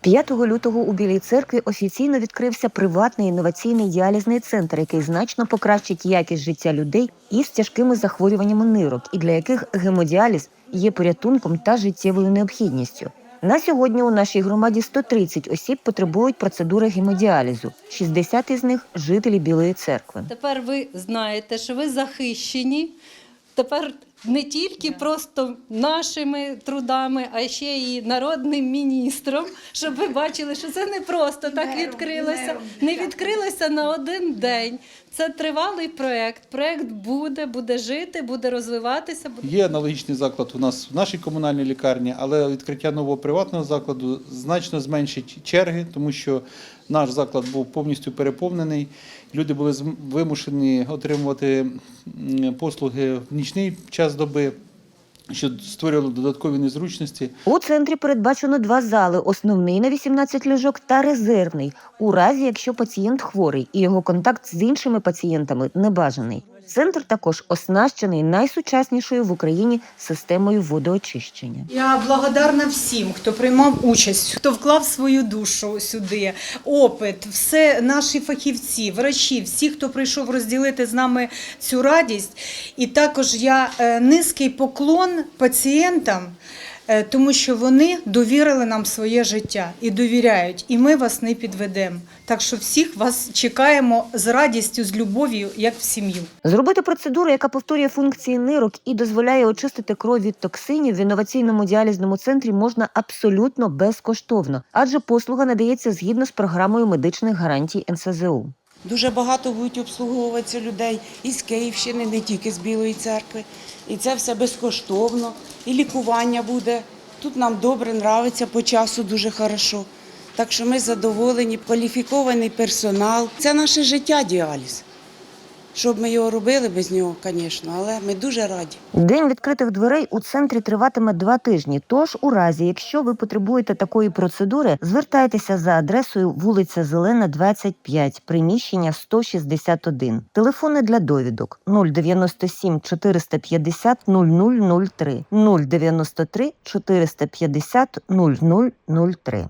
5 лютого у Білій церкві офіційно відкрився приватний інноваційний діалізний центр, який значно покращить якість життя людей із тяжкими захворюваннями нирок, і для яких гемодіаліз є порятунком та життєвою необхідністю. На сьогодні у нашій громаді 130 осіб потребують процедури гемодіалізу, 60 із них жителі Білої церкви. Тепер ви знаєте, що ви захищені. Тепер не тільки просто нашими трудами, а ще і народним міністром, щоб ви бачили, що це не просто так відкрилося. Не відкрилося на один день. Це тривалий проект. Проект буде, буде жити, буде розвиватися. буде Є аналогічний заклад у нас в нашій комунальній лікарні, але відкриття нового приватного закладу значно зменшить черги, тому що наш заклад був повністю переповнений. Люди були вимушені отримувати послуги в нічний час доби, що створювало додаткові незручності. У центрі передбачено два зали: основний на 18 ліжок та резервний, у разі якщо пацієнт хворий і його контакт з іншими пацієнтами небажаний. Центр також оснащений найсучаснішою в Україні системою водоочищення. Я благодарна всім, хто приймав участь, хто вклав свою душу сюди, опит, все наші фахівці, врачі, всі, хто прийшов розділити з нами цю радість. І також я е, низький поклон пацієнтам. Е, Тому що вони довірили нам своє життя і довіряють, і ми вас не підведемо. Так що всіх вас чекаємо з радістю, з любов'ю, як в сім'ю. Зробити процедуру, яка повторює функції нирок і дозволяє очистити кров від токсинів в інноваційному діалізному центрі можна абсолютно безкоштовно, адже послуга надається згідно з програмою медичних гарантій НСЗУ. Дуже багато будуть обслуговуватися людей із Київщини, не тільки з Білої церкви. І це все безкоштовно, і лікування буде. Тут нам добре, нравиться, по часу дуже хорошо. Так що ми задоволені, кваліфікований персонал. Це наше життя діаліз. Щоб ми його робили без нього, звісно, але ми дуже раді. День відкритих дверей у центрі триватиме два тижні. Тож, у разі, якщо ви потребуєте такої процедури, звертайтеся за адресою вулиця Зелена, 25, приміщення 161. Телефони для довідок 097 450 0003 093 450 0003.